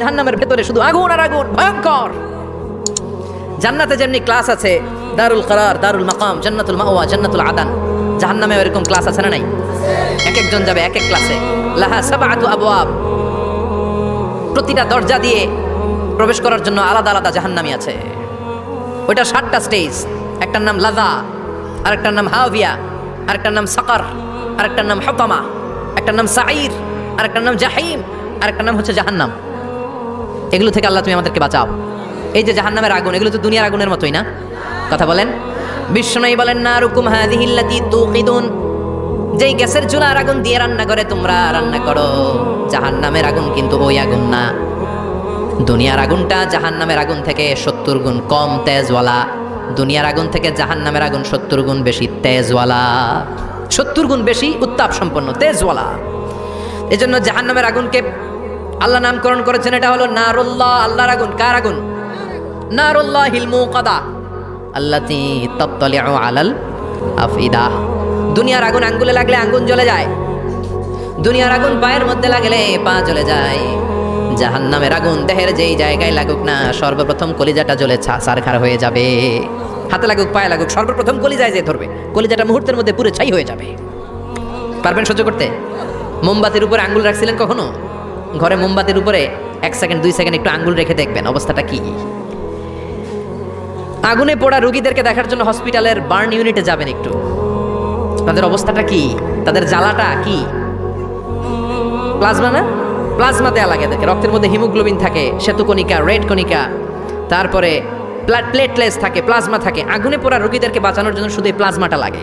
জাহান্নামের ভেতরে শুধু আগুন আর আগুন, ভয়ঙ্কর। জান্নাতে যেমনি ক্লাস আছে, দারুল করার, দারুল মাকাম, জান্নাতুল মাওয়া, জান্নাতুল আদান। জাহান্নামে এরকম ক্লাস আছে না নাই? এক একজন যাবে এক এক ক্লাসে লাহা সাবাআতু আবওয়াব। প্রতিটা দরজা দিয়ে প্রবেশ করার জন্য আলাদা আলাদা জাহান্নামি আছে। ওইটা সাতটা স্টেজ একটার নাম লাদা আরেকটার নাম হাভিয়া আরেকটার নাম সাকার, আরেকটার নাম হতামা একটার নাম সাইর আরেকটার নাম জাহিম, আরেকটার নাম হচ্ছে জাহান্নাম। এগুলো থেকে আল্লাহ তুমি আমাদেরকে বাঁচাও। এই যে জাহান্নামের আগুন, এগুলো তো দুনিয়ার আগুনের মতোই না? কথা বলেন। বিশ্বনয়ী বলেন না রুকুম হাদিহিল্লাতি তুকিদুন যেই গ্যাসের চুলার আগুন দিয়ে রান্না করে, তোমরা রান্না করো। জাহান্নামের আগুন কিন্তু ওই আগুন না। দুনিয়ার আগুনটা জাহান্নামের আগুন থেকে সত্তর গুণ কম তেজওয়ালা। দুনিয়ার আগুন থেকে জাহান্নামের আগুন সত্তর গুণ বেশি তেজওয়ালা। সত্তর গুণ বেশি উত্তাপ সম্পন্ন তেজওয়ালা। এজন্য জাহান্নামের আগুনকে আল্লাহ নামকরণ করেছেন, এটা হলো নারুল্লাহ, আল্লাহর আগুন। কার আগুন? নারুল্লাহ হিলমু কাদা তত্তলিউ আলাল আফিদা। দুনিয়ার আগুন আঙ্গুলে লাগলে আঙ্গুন জ্বলে যায়। দুনিয়ার আগুন পায়ের মধ্যে লাগলে পা জ্বলে যায়। জাহান্নামের আগুন দেহের যেই জায়গায় লাগুক না, সর্বপ্রথম কলিজাটা জ্বলে সারখার হয়ে যাবে। হাতে লাগুক, পায়ে লাগুক, সর্বপ্রথম কলিজায় যে ধরবে, কলিজাটা মুহূর্তের মধ্যে পুরো ছাই হয়ে যাবে। পারবেন সহ্য করতে? মোমবাতির উপর আঙ্গুল রাখছিলেন কখনো? ঘরে মোমবাতির উপরে এক সেকেন্ড, দুই সেকেন্ড একটু আঙ্গুল রেখে দেখবেন, অবস্থাটা কি? আগুনে পোড়া রুগীদেরকে দেখার জন্য হসপিটালের বার্ন ইউনিটে যাবেন একটু। তাদের অবস্থাটা কি? তাদের জ্বালাটা কি? প্লাজমা না? প্লাজমা দেওয়া লাগে এদেরকে। রক্তের মধ্যে হিমোগ্লোবিন থাকে, শ্বেতকণিকা, রেড কণিকা, তারপরে প্লেটলেস থাকে, প্লাজমা থাকে। আগুনে পোড়া রোগীদেরকে বাঁচানোর জন্য শুধু এই প্লাজমাটা লাগে।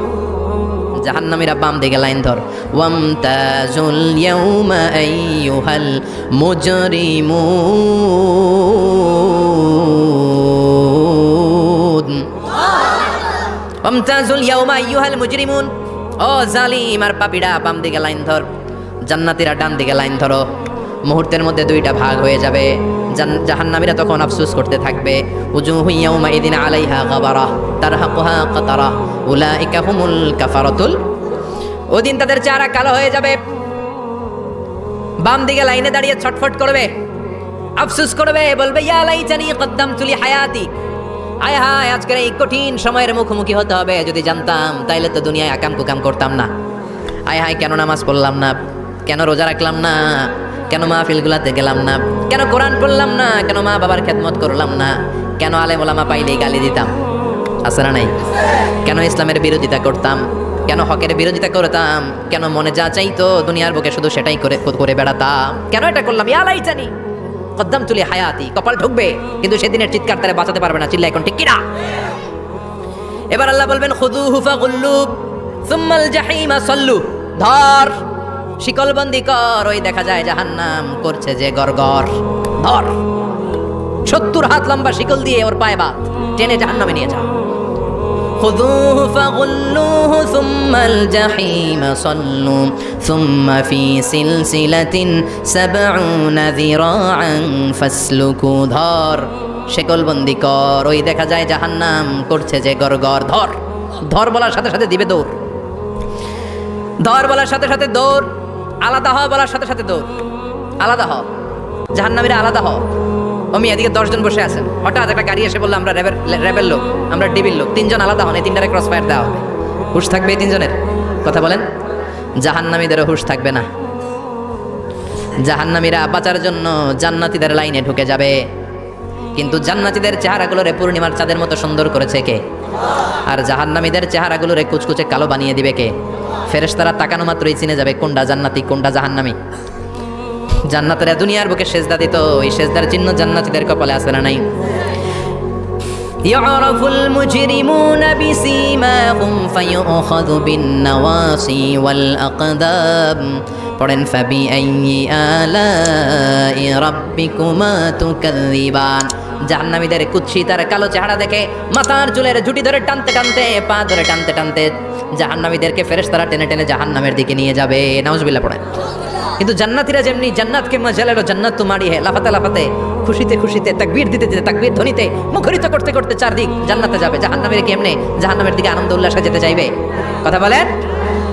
জাহান্নামীরা বাম দিকে লাইন ধর। ওয়াম তাজুল ইয়াউমা আইয়ুহাল মুজরিমুন। ওয়ামতাজুল ইয়াউমা আইয়ুহাল মুজরিমুন। ও জালিম আর পাপীরা বাম দিকে লাইন ধর। জান্নাতীরা ডান দিকে লাইন ধরো। মুহূর্তের মধ্যে দুইটা ভাগ হয়ে যাবে। জান- জাহান্নামীরা তখন আফসুস করতে থাকবে উজুহু ইয়াউমা ইদিন আলাইহা গাবারা তারহাকুহা কাতারা উলাইকা হুমুল কাফারাতুল। ওদিন তাদের চেহারা কালো হয়ে যাবে। বাম দিকে লাইনে দাঁড়িয়ে ছটফট করবে, আফসুস করবে, বলবে, ইয়া লাইতানি কদ্দামতু লি হায়াতি। আয় হায়, আজকের এই কঠিন সময়ের মুখোমুখি হতে হবে, যদি জানতাম, তাইলে তো দুনিয়ায় আকাম কুকাম করতাম না। আয় হায়, কেন নামাজ পড়লাম না? কেন রোজা রাখলাম না? কেন মা মাহফিলগুলাতে গেলাম না? কেন কোরআন পড়লাম না? কেন মা বাবার খেদমত করলাম না? কেন আলেম ওলামা পাইলেই গালি দিতাম? আছে না নাই? কেন ইসলামের বিরোধিতা করতাম? কেন হকের বিরোধিতা করতাম? কেন মনে যা চাইতো দুনিয়ার বুকে শুধু সেটাই করে করে বেড়াতাম? কেন এটা করলাম? ইয়ালাই জানি কদ্দাম তুলি হায়াতি, কপাল ঢুকবে, কিন্তু সেদিনের চিৎকার তারা বাঁচাতে পারবে না চিল্লা এখন ঠিক কিনা? এবার আল্লাহ বলবেন খুদু হুফা গুল্লু সুম্মাল জাহিমা সল্লু। ধর! শিকলবন্দি কর ওই দেখা যায় জাহান্নাম করছে যে গরগর ধর সত্তর হাত লম্বা শিকল দিয়ে ওর পায়ে বাত টেনে জাহান্নামে নিয়ে যা خذوه فغلوه ثم الجحيم صلوا ثم في سلسلة سبعون ذراعا فاسلكوا ধর শেকলবন্দি কর ওই দেখা যায় জাহান্নাম করছে যে গরগর ধর ধর বলার সাথে সাথে দিবে দৌড় ধর বলার সাথে সাথে দৌড় আলাদা হওয়া বলার সাথে সাথে দৌড়। আলাদা হ জাহান্নামীরা আলাদা হও। অমি, এদিকে দশজন বসে আছেন। হঠাৎ একটা গাড়ি এসে বলল, আমরা র্যাবের র্যাবের লোক, আমরা ডিবির লোক। তিনজন আলাদা হন, এই তিনটারে ক্রস ফায়ার দেওয়া হবে। হুশ থাকবে এই তিনজনের? কথা বলেন। জাহান্নামীদেরও হুশ থাকবে না। জাহান্নামীরা বাঁচার জন্য জান্নাতীদের লাইনে ঢুকে যাবে। কিন্তু জান্নাতীদের চেহারাগুলোরে পূর্ণিমার চাঁদের মতো সুন্দর করেছে কে? আর জাহান্নামীদের চেহারাগুলোরে কুচকুচে কালো বানিয়ে দিবে কে ফেরেশতারা তাকানো মাত্রই চিনে যাবে কোনটা জান্নাতি কোনটা জাহান্নামী জান্নাতেরা দুনিয়ার বুকে সেজদা দিত ওই সেজদার চিহ্ন জান্নাতীদের কপালে আছে না নাই يعرف المجرمون بسيماهم فيؤخذ بالنواصي والأقدام পড়েন فبأي آلاء ربكما تكذبان জাহান্নামীদের কুচ্ছি তার কালো চেহারা দেখে মাথার চুলের ঝুটি ধরে টানতে টানতে, পা ধরে টানতে টানতে জাহান্নামীদেরকে ফেরেশতারা টেনে টেনে জাহান্নামের দিকে নিয়ে যাবে। নাউজুবিল্লাহ পড়ে কিন্তু জান্নাতীরা যেমনি জান্নাতকে মজালেরো জান্নাত তোমারি হে লাফাতে লাফাতে, খুশিতে খুশিতে, তাকবীর দিতে দিতে, তাকবীর ধ্বনিতে মুখরিত করতে করতে চারদিক জান্নাতে যাবে। জাহান্নামের কেমনে জাহান্নামের দিকে আনন্দ উল্লাসে যেতে চাইবে? কথা বলেন।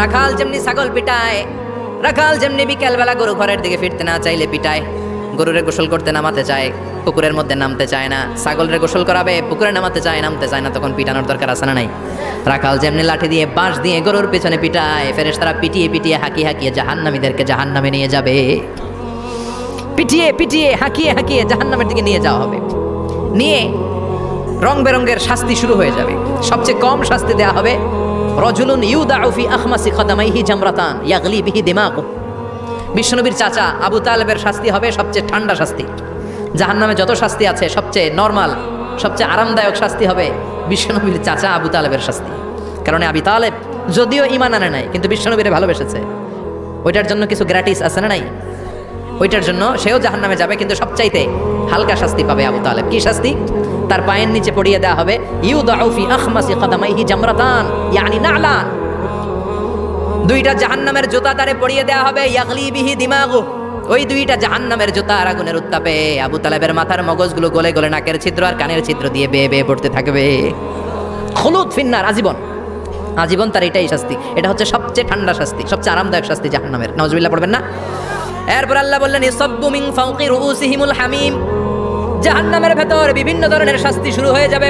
রাখাল যেমনি ছাগল পিটায়, রাখাল যেমনি বিকেলবেলা গরু ঘরের দিকে ফিরতে না চাইলে পিটায়, গরুরে গোসল করতে নামাতে চায়, পুকুরের মধ্যে নামতে চায় না। ছাগলের গোসল করাবে, পুকুরে নামাতে চায়, নামতে চায় না, তখন পিটানোর দরকার আছে না নাই? রাখাল যেমনি লাঠি দিয়ে বাঁশ দিয়ে গরুর পেছনে পিটায় ফেরেস তারা পিটিয়ে পিটিয়ে, হাঁকিয়ে হাঁকিয়ে জাহান্নামীদেরকে জাহান্নামে নিয়ে যাবে। পিটিয়ে পিটিয়ে, হাঁকিয়ে হাঁকিয়ে জাহান্নামের দিকে নিয়ে যাওয়া হবে। নিয়ে রং বেরঙ্গের শাস্তি শুরু হয়ে যাবে। সবচেয়ে কম শাস্তি দেয়া হবে রজুলুন ইউদাউ ফি আখমাসি কদামাইহি জামরাতান ইয়াগলি বিহি দিমাগু। বিশ্বনবীর চাচা আবু তালেবের শাস্তি হবে সবচেয়ে ঠান্ডা শাস্তি। জাহান্নামে যত শাস্তি আছে, সবচেয়ে নর্মাল, সবচেয়ে আরামদায়ক শাস্তি হবে বিশ্বনবীর চাচা আবু তালেবের শাস্তি। কারণ আবি তালেব যদিও ইমান আনে নাই, কিন্তু বিশ্বনবীরে ভালোবেসেছে। ওইটার জন্য কিছু গ্র্যাটিস আছে না নাই? ওইটার জন্য সেও জাহান নামে যাবে, কিন্তু সবচাইতে হালকা শাস্তি পাবে আবু তালেব। কি শাস্তি? তার পায়ের নিচে পড়িয়ে দেওয়া হবে ইউ দাউফি আখমাসি কদামাইহি জামরাতান, ইয়ানি নালান। দুইটা জাহান্নামের জুতা তারে পড়িয়ে দেওয়া হবে, ইয়াগলি বিহি দিমাগু। ওই দুইটা জাহান্নামের জুতা আর আগুনের উত্তাপে। আবু তালেবের মাথার মগজগুলো গলে গলে নাকের ছিদ্র আর কানের ছিদ্র দিয়ে বেয়ে বেয়ে পড়তে থাকবে। হলুদ ফিন্নার আজীবন। আজীবন তার এটাই শাস্তি। এটা হচ্ছে সবচেয়ে ঠান্ডা শাস্তি, সবচেয়ে আরামদায়ক শাস্তি জাহান্নামের। নজবিল্লা পড়বেন না? এরপর আল্লাহ বললেন, ইসাব্বু মিন ফাওকি রুউসিহিমুল হামিম। জাহান্নামের ভেতর বিভিন্ন ধরনের শাস্তি শুরু হয়ে যাবে।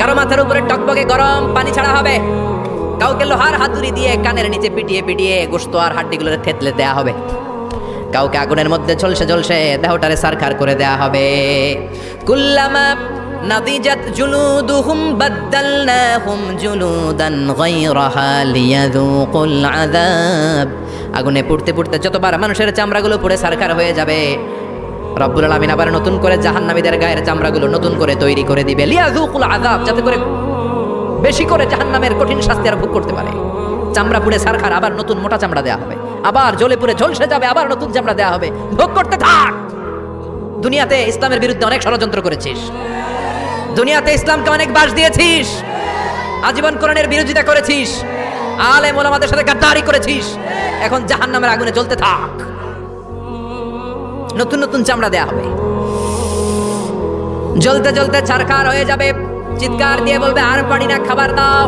কারও মাথার উপরে টকবকে গরম পানি ছাড়া হবে। কাউকে লোহার হাতুড়ি দিয়ে কানের নিচে পিটিয়ে পিটিয়ে গোস্ত আর হাড্ডিগুলোর থেতলে দেয়া হবে। কাউকে আগুনের মধ্যে ঝলসে ঝলসে দেহটারে সারখার করে দেয়া হবে। কুল্লামা নাদিজাত জুলুদুহুম বাদ্দালনাহুম জুলুদান গায়রাহা লিয়াযুকুল আযাব। আগুনে পুড়তে পুড়তে যতবার মানুষের চামড়াগুলো পুড়ে সারখার হয়ে যাবে রব্বুল আলামিন আবার নতুন করে জাহান্নামীদের গায়ের চামড়াগুলো নতুন করে তৈরি করে দিবে। লিয়াযুকুল আযাব, যাতে করে বেশি করে জাহান্নামের কঠিন শাস্তি আর ভোগ করতে পারে। চামড়া পুড়ে সারখার, আবার নতুন মোটা চামড়া দেওয়া হবে। আবার জ্বলে পুড়ে ঝলসে যাবে, আবার নতুন চামড়া দেওয়া হবে। ভোগ করতে থাক! দুনিয়াতে ইসলামের বিরুদ্ধে অনেক ষড়যন্ত্র করেছিস। দুনিয়াতে ইসলামকে অনেক বাস দিয়েছিস। আজীবন কোরআনের বিরোধিতা করেছিস। আলেম ওলামাদের সাথে গাদ্দারি করেছিস। এখন জাহান্নামের আগুনে জ্বলতে থাক। নতুন নতুন চামড়া দেয়া হবে। জ্বলতে জ্বলতে ছারখার হয়ে যাবে। চিৎকার দিয়ে বলবে, আর পারি না, খাবার দাও।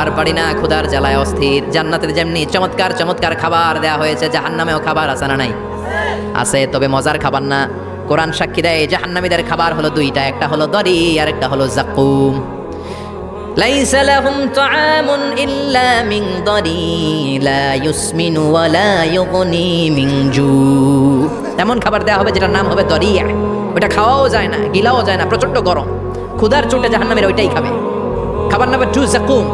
আর পারি না, ক্ষুধার জ্বালায় অস্থির। জান্নাতের যেমনি চমৎকার চমৎকার খাবার দেয়া হয়েছে, জাহান্নামেও খাবার আছে না নাই? আছে, তবে মজার খাবার না। কোরআন সাক্ষী দেয়, জাহান্নামীদের খাবার হলো দুইটা, একটা হলো দরি আর একটা হলো জাকুম ليس لهم طعام إلا من ضري لا يسمن ولا يغني من جوع এমন খাবার দেওয়া হবে যেটার নাম হবে দরিয়া ওটা খাওয়াও যায় না গিলাও যায় না প্রচন্ড গরম ক্ষুধার চোটে জাহান্নামের ওইটাই খাবে খাবার নামে টু জাকুম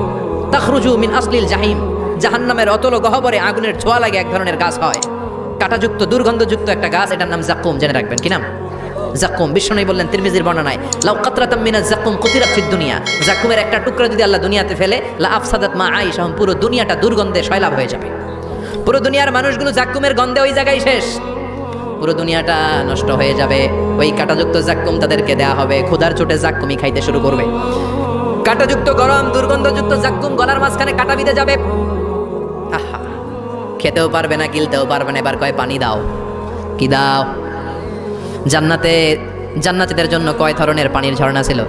তাখরুজু মিন আসলিল জাহিম জাহান্নামের অতল গহবরে আগুনের ছোঁয়া লাগে এক ধরনের গাছ হয় কাঁটাযুক্ত দুর্গন্ধযুক্ত একটা গাছ এটার নাম জাকুম জেনে রাখবেন কি নাম জাকুম বিষ্ণু বললেন, তিরমিজির বর্ণনায়, লাউ কাতরাতাম মিনা জাকুম কুতিরাত ফিদ দুনিয়া। জাকুমের একটা টুকরা যদি আল্লাহ দুনিয়াতে ফেলে, লা আফসাদাত মা আইশা পুরো দুনিয়াটা দুর্গন্ধে সয়লাভ হয়ে যাবে। পুরো দুনিয়ার মানুষগুলো জাকুমের গন্ধে ওই জায়গায় শেষ। পুরো দুনিয়াটা নষ্ট হয়ে যাবে। ওই কাঁটাযুক্ত জাক্কুম তাদেরকে দেয়া হবে। ক্ষুধার চোটে জাক্কুমই খাইতে শুরু করবে। কাঁটাযুক্ত গরম, দুর্গন্ধযুক্ত জাক্কুম গলার মাঝখানে কাটা বিঁধে যাবে। আহা, খেতেও পারবে না, গিলতেও পারবে না। এবার কয়, পানি দাও। কি দাও? জান্নাতে, জান্নাতিদের জন্য কয় ধরনের পানির ঝর্ণা ছিল?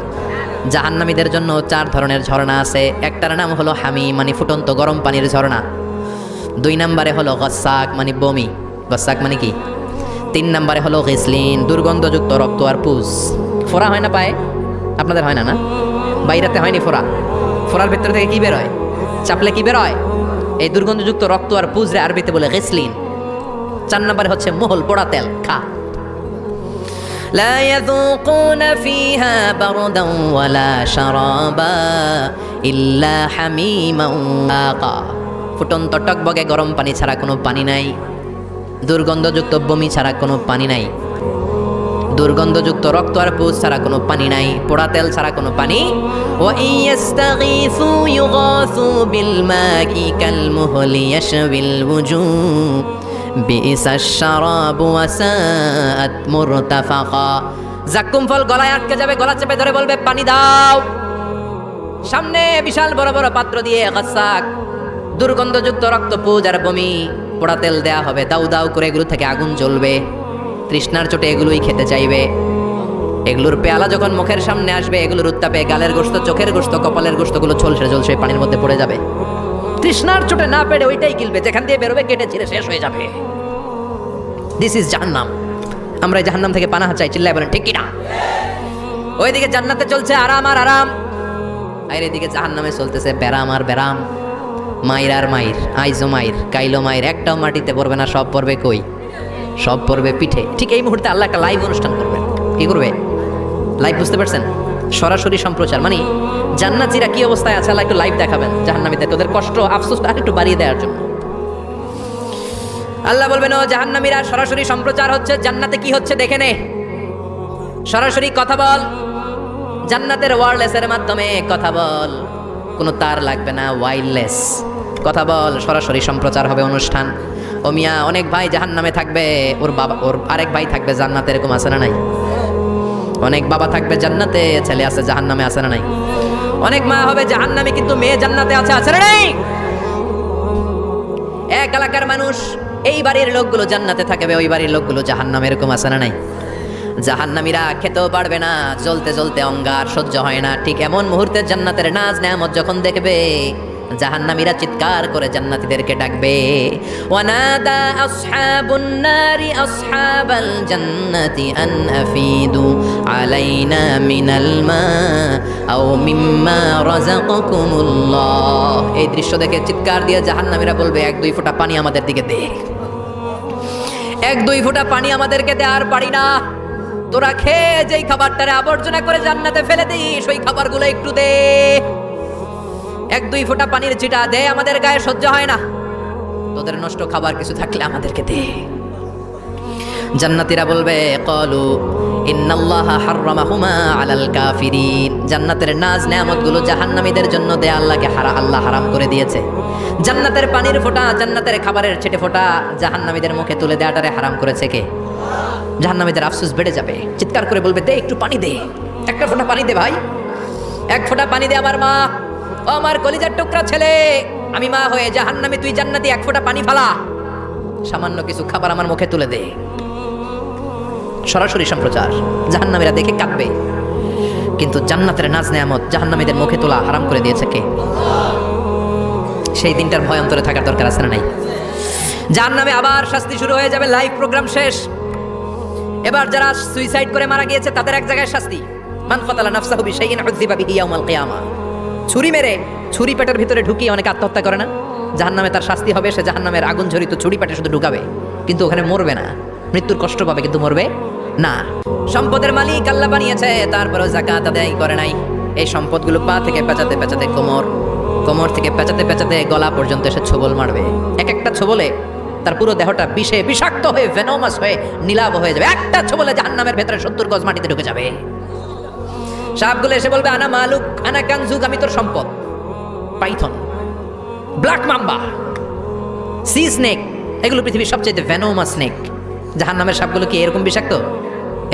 জাহান্নামীদের জন্য চার ধরনের ঝর্ণা আছে। একটার নাম হলো হামি মানে ফুটন্ত গরম পানির ঝর্ণা। দুই নম্বরে হলো গসাক মানে বমি। গসাক মানে কি? তিন নম্বরে হলো গিসলিন, দুর্গন্ধযুক্ত রক্ত আর পুষ ফোরা হয় না পায়ে? আপনাদের হয় না না? বাইরাতে হয়নি ফোরা ফোড়ার ভেতর থেকে কী বেরোয়? চাপলে কি বেরোয়? এই দুর্গন্ধযুক্ত রক্ত আর পুজরে আরবিতে বলে গেসলিন। চার নম্বরে হচ্ছে মোহল, পোড়া তেল, খা। لا يذوقون فيها بردا ولا شرابا إلا حميما وغساقا ফুটন্ত টকবগে গরম পানি ছাড়া কোনো পানি নাই দুর্গন্ধযুক্ত বমি ছাড়া কোনো পানি নাই দুর্গন্ধযুক্ত রক্ত আর পুষ ছাড়া কোনো পানি নাই পোড়া তেল ছাড়া কোনো পানি ও ইয়াস্তাগীসু ইউগাসু বিল মাই কাল মুহলি ইয়াশবিল ওয়ুজু বিইসাশ শারাবু ওয়া সাআত মুরতাফাকা। জাক্কুম ফল গলায় আটকে যাবে, গলা চেপে ধরে বলবে, পানি দাও। সামনে বিশাল বড় বড় পাত্র দিয়ে গাছাক দুর্গন্ধযুক্ত রক্ত পুজ আর বমি, পোড়া তেল দেয়া হবে। দাউ দাউ করে এগুলো থেকে আগুন জ্বলবে। তৃষ্ণার চোটে এগুলোই খেতে চাইবে। এগুলোর পেয়ালা যখন মুখের সামনে আসবে, এগুলোর উত্তাপে গালের গোস্ত চোখের গোস্ত কপালের গোস্তগুলো ঝলসে ঝলসে পানির মধ্যে পড়ে যাবে। তৃষ্ণার চোটে না পেরে ওইটাই গিলবে, যেখান দিয়ে বেরোবে, কেটে ছিঁড়ে শেষ হয়ে যাবে। দিস ইজ জাহান্নাম। আমরা জাহান্নাম থেকে পানাহা চাই, চিল্লায় বলেন, ঠিক কিনা? ওইদিকে জান্নাতে চলছে আরাম আর আরাম। আর এদিকে জাহান্নামে চলতেছে ব্যারাম আর ব্যারাম। মাইর আর মাইর, আইজো মাইর, কাইলো মাইর, একটাও মাটিতে পড়বে না, সব পড়বে কই? সব পড়বে পিঠে। ঠিক এই মুহূর্তে আল্লাহ একটা লাইভ অনুষ্ঠান করবেন। কি করবে? লাইভ বুঝতে পারছেন? সরাসরি সম্প্রচার মানে জান্নাতিরা কি অবস্থায় আছে? আল্লাহ একটু লাইভ দেখাবেন। জাহান্নামীদের ওদের কষ্ট আফসোসটা একটু বাড়িয়ে দেওয়ার জন্য। আল্লাহ বলবেন, ও জাহান্নামীরা, সরাসরি সম্প্রচার হচ্ছে। জান্নাতে কি হচ্ছে দেখে নে। সরাসরি কথা বল। জান্নাতের ওয়ারলেসের মাধ্যমে কথা বল। কোনো তার লাগবে না ওয়াইরলেস কথা বল, সরাসরি সম্প্রচার হবে অনুষ্ঠান। ও মিয়া, অনেক ভাই জাহান নামে থাকবে। ওর বাবা, ওর আরেক ভাই থাকবে জান্নাতে, এরকম আছে না নাই? অনেক বাবা থাকবে জান্নাতে, ছেলে আছে জাহান নামে আছে না নাই? অনেক মা হবে জাহান নামে কিন্তু মেয়ে জান্নাতে আছে আছে নেই? এক এলাকার মানুষ, এই বাড়ির লোকগুলো জান্নাতে থাকবে, ওই বাড়ির লোকগুলো জাহান এরকম আছে না নাই? জাহান্নামীরা খেতেও পারবে না, জ্বলতে জ্বলতে অঙ্গার সহ্য হয় না, ঠিক এমন মুহূর্তে জান্নাতের নাজ নেয়ামত যখন দেখবে জাহান্নামীরা চিৎকার করে জান্নাতীদেরকে ডাকবে। ওয়ানাদা আসহাবুন নারি আসহাবাল জান্নাতি আন আফিদু আলাইনা মিনাল মা আও মিম্মা রাযাকাকুমুল্লাহ এই দৃশ্য দেখে চিৎকার দিয়ে জাহান্নামীরা বলবে, এক, দুই ফোঁটা পানি আমাদের দিকে দে। এক, দুই ফোঁটা পানি আমাদেরকে দেওয়ার পারি না। তোরা খেয়ে যেই খাবারটারে আবর্জনা করে জান্নাতে ফেলে দিস, ওই খাবারগুলো একটু দে। এক দুই ফোঁটা পানির চিটা দে, আমাদের গায়ে সহ্য হয় না। তোদের নষ্ট খাবার কিছু থাকলে আমাদেরকে দে। জান্নাতীরা বলবে, কলু জান্নাতের নাজ নেয়ামতগুলো জাহান্নামীদের জন্য দে, আল্লাহকে হারা, আল্লাহ হারাম করে দিয়েছে। জান্নাতের পানির ফোঁটা, জান্নাতের খাবারের ছেটে ফোঁটা জাহান্নামীদের মুখে তুলে দেওয়াটারে হারাম করেছে কে? জাহান্নামীদের আফসোস বেড়ে যাবে। চিৎকার করে বলবে, দে, একটু পানি দে। একটা ফোঁটা পানি দে ভাই। এক ফোঁটা পানি দে আমার মা। আমার কলিজার টুকরা ছেলে, আমি মা হয়ে জাহান্নামী তুই জান্নাতি এক ফোঁটা পানি ফালা। সামান্য কিছু খাবার আমার মুখে তুলে দে। সরাসরি সম্প্রচার। জাহান্নামীরা দেখে কাঁদবে। কিন্তু জান্নাতের নাজ নেয়ামত জাহান্নামীদের মুখে তোলা হারাম করে দিয়েছে কে? সেই দিনটার ভয় অন্তরে থাকার দরকার আছে না নাই? জাহান্নামে আবার শাস্তি শুরু হয়ে যাবে, লাইভ প্রোগ্রাম শেষ। এবার যারা সুইসাইড করে মারা গিয়েছে, তাদের এক জায়গায় শাস্তি। মান ফাতালা নাফসাহু বিশাইইন উযযিবা বিহি ইয়াউমাল কিয়ামা। ছুরি মেরে ছুরি পেটের ভিতরে ঢুকিয়ে অনেকে আত্মহত্যা করে না। জাহান্নামে তার শাস্তি হবে, সে জাহান্নামের আগুন ঝরিত ছুরি পেটে শুধু ঢুকাবে। কিন্তু ওখানে মরবে না। মৃত্যুর কষ্ট পাবে, কিন্তু মরবে না। সম্পদের মালিক আল্লাহ বানিয়েছে, তারপরেও জাকাত আদায় করে নাই। এই সম্পদগুলো পা থেকে পেঁচাতে পেঁচাতে কোমর কোমর থেকে পেঁচাতে পেঁচাতে গলা পর্যন্ত এসে ছোবল মারবে। এক একটা ছোবলে তার পুরো দেহটা বিষে, বিষাক্ত হয়ে ভেনোমাস হয়ে, নীলাভ হয়ে যাবে। একটা ছোবলে জাহান্নামের ভেতরে সত্তর গজ মাটিতে ঢুকে যাবে। সাপগুলো এসে বলবে, আনা মালুক, আনা কানজুক, আমি তোর সম্পদ। Python, black mamba, sea snake, এগুলো পৃথিবীর সবচেয়ে ভেনোমা স্নেক জাহান নামের সাপগুলো কি এরকম বিষাক্ত?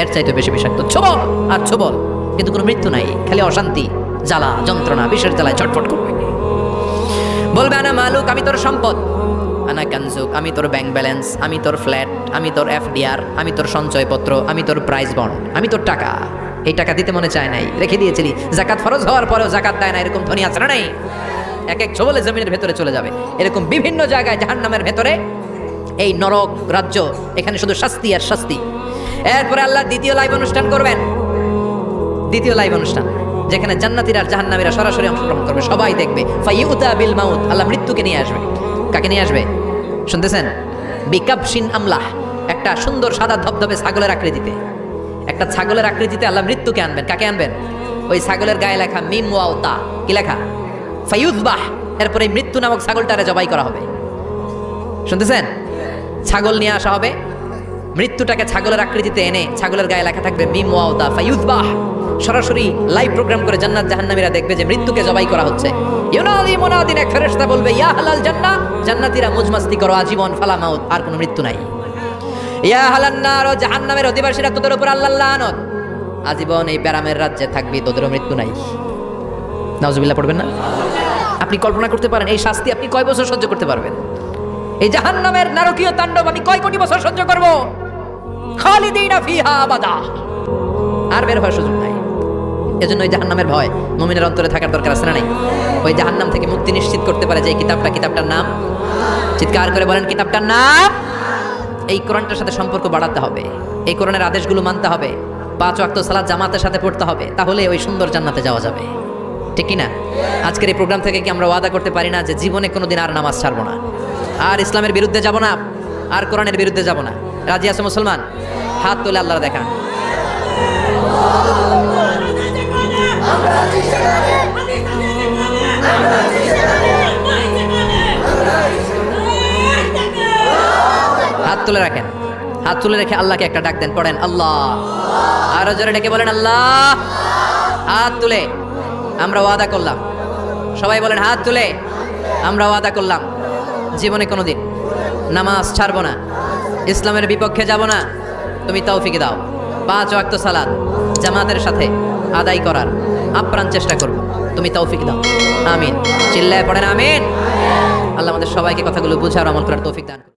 এর চাইতে বেশি বিষাক্ত। ছোবল, আর ছোবল, কিন্তু কোনো মৃত্যু নাই, খালি অশান্তি, জ্বালা, যন্ত্রণা, বিষের জ্বালায় ছটফট করবে। বলবে, আনা মালুক, আমি তোর সম্পদ। আনা কানজুক, আমি তোর ব্যাংক ব্যালেন্স, আমি তোর ফ্ল্যাট, আমি তোর এফডিআর, আমি তোর সঞ্চয়পত্র, আমি তোর প্রাইস বন্ড, আমি তোর টাকা। এই টাকা দিতে মনে চায় নাই। রেখে দিয়েছিলি। জাকাত ফরজ হওয়ার পরেও জাকাত দেয় না, এরকম ধনী আছে না নাই? এক এক ছবলে জমিনের ভেতরে চলে যাবে। এরকম বিভিন্ন জায়গায় জাহান্নামের ভেতরে এই নরক রাজ্য, এখানে শুধু শাস্তি আর শাস্তি। এরপরে আল্লাহ দ্বিতীয় লাইভ অনুষ্ঠান করবেন। দ্বিতীয় লাইভ অনুষ্ঠান, যেখানে জান্নাতীরা আর জাহান্নামীরা সরাসরি অংশগ্রহণ করবে। সবাই দেখবে ফাইউতা বিল মাউত, আল্লাহ মৃত্যুকে নিয়ে আসবে। কাকে নিয়ে আসবে? শুনতেছেন? বিকাবশিন আমলাহ, একটা সুন্দর সাদা ধবধবে ছাগলের আকৃতিতে। একটা ছাগলের আকৃতিতে আল্লাহ মৃত্যুকে আনবেন। কাকে আনবেন? ওই ছাগলের গায়ে লেখা মিম ওয়াউতা কি লেখা? ফাইউদ্বাহ এরপরে মৃত্যু নামক ছাগলটারে জবাই করা হবে। শুনতেছেন? ছাগল নিয়ে আসা হবে। মৃত্যুটাকে ছাগলের আকৃতিতে এনে ছাগলের গায়ে লেখা থাকবে মিম ওয়াউতা ফাইউদ্বাহ সরাসরি লাইভ প্রোগ্রাম করে জান্নাত জাহান্নামীরা দেখবে যে মৃত্যুকে জবাই করা হচ্ছে। ইউনাদি মুনাদিন এক ফেরেশতা বলবে, ইয়া হালাল জান্নাহ। জান্নাতীরা মুজমাস্তি করো, আজীবন ফালা মাউত আর কোনো মৃত্যু নাই। ইয়া হালান্নার জাহান্নামের অধিবাসীরা, তোদের উপর আল্লাহ লানত। আজীবন এই প্যারামের রাজ্যে থাকবি তোদেরও মৃত্যু নাই। নাউজুবিল্লাহ, পড়বেন না? আপনি কল্পনা করতে পারেন, এই শাস্তি আপনি কয় বছর সহ্য করতে পারবেন? এই জাহান্নামের নারকীয় তাণ্ডব আমি কয় কোটি বছর সহ্য করব? খালিদিনা ফিহা আবাদা। আর বের হওয়ার সুযোগ নাই। এজন্য ওই জাহান্নামের ভয় মুমিনের অন্তরে থাকার দরকার আছে না নাই? ওই জাহান্নাম থেকে মুক্তি নিশ্চিত করতে পারে যে কিতাবটা, কিতাবটার নাম? চিৎকার করে বলেন, কিতাবটার নাম? এই কোরআনটার সাথে সম্পর্ক বাড়াতে হবে। এই কোরআনের আদেশগুলো মানতে হবে। পাঁচ ওয়াক্ত সালাত জামাতের সাথে পড়তে হবে। তাহলে ওই সুন্দর জান্নাতে যাওয়া যাবে। ঠিক কি না আজকের এই প্রোগ্রাম থেকে কি আমরা ওয়াদা করতে পারি না যে জীবনে কোনোদিন আর নামাজ ছাড়বো না? আর ইসলামের বিরুদ্ধে যাব না? আর কোরআনের বিরুদ্ধে যাব না? রাজি আছে মুসলমান? হাত তুলে আল্লাহ দেখান হাত তুলে রাখেন। হাত তুলে রেখে আল্লাহকে একটা ডাক দেন, পড়েন, আল্লাহ। আরও জোরে ডেকে বলেন, আল্লাহ। হাত তুলে, আমরা ওয়াদা করলাম। সবাই বলেন, হাত তুলে, আমরা ওয়াদা করলাম। জীবনে কোনোদিন নামাজ ছাড়বো না, ইসলামের বিপক্ষে যাব না। তুমি তৌফিকে দাও। পাঁচ ওয়াক্ত সালাদ জামাতের সাথে আদায় করার আপ্রাণ চেষ্টা করব। তুমি তৌফিক দাও। আমিন। চিল্লায় পড়েন, আমিন। আল্লাহ আমাদের সবাইকে কথাগুলো বুঝার আমল করার তৌফিক দান।